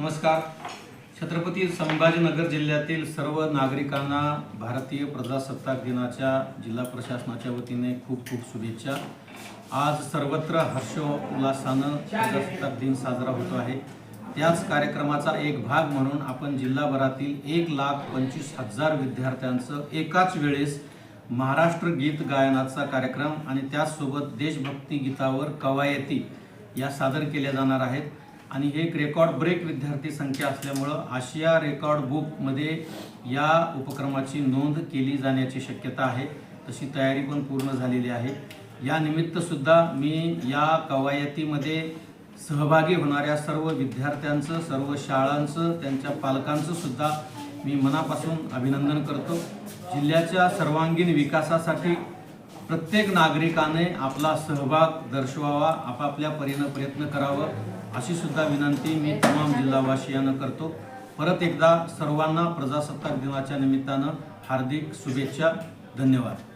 नमस्कार. छत्रपती संभाजीनगर जिल्ह्यातील सर्व नागरिकांना भारतीय प्रजासत्ताक दिनाच्या जिल्हा प्रशासनाच्या वतीने खूप खूप शुभेच्छा. आज सर्वत्र हर्षोल्लासानं प्रजासत्ताक दिन साजरा होतो आहे. त्याच कार्यक्रमाचा एक भाग म्हणून आपण जिल्हाभरातील एक लाख पंचवीस हजार विद्यार्थ्यांचं एकाच वेळेस महाराष्ट्र गीत गायनाचा कार्यक्रम आणि त्याचसोबत देशभक्ती गीतावर कवायती या सादर केल्या जाणार आहेत. आणि हे एक रेकॉर्ड ब्रेक विद्यार्थी संख्या असल्यामुळं आशिया रेकॉर्ड बुकमध्ये या उपक्रमाची नोंद केली जाण्याची शक्यता आहे. तशी तयारी पण पूर्ण झालेली आहे. या निमित्तसुद्धा मी या कवायतीमध्ये सहभागी होणाऱ्या सर्व विद्यार्थ्यांचं सर्व शाळांचं त्यांच्या पालकांचं सुद्धा मी मनापासून अभिनंदन करतो. जिल्ह्याच्या सर्वांगीण विकासासाठी प्रत्येक नागरिकाने आपला सहभाग दर्शवावा आपापल्या परीनं प्रयत्न करावं अशी सुद्धा विनंती मी तमाम जिल्हावासियांना करतो. परत एकदा सर्वांना प्रजासत्ताक दिनाच्या निमित्तानं हार्दिक शुभेच्छा. धन्यवाद.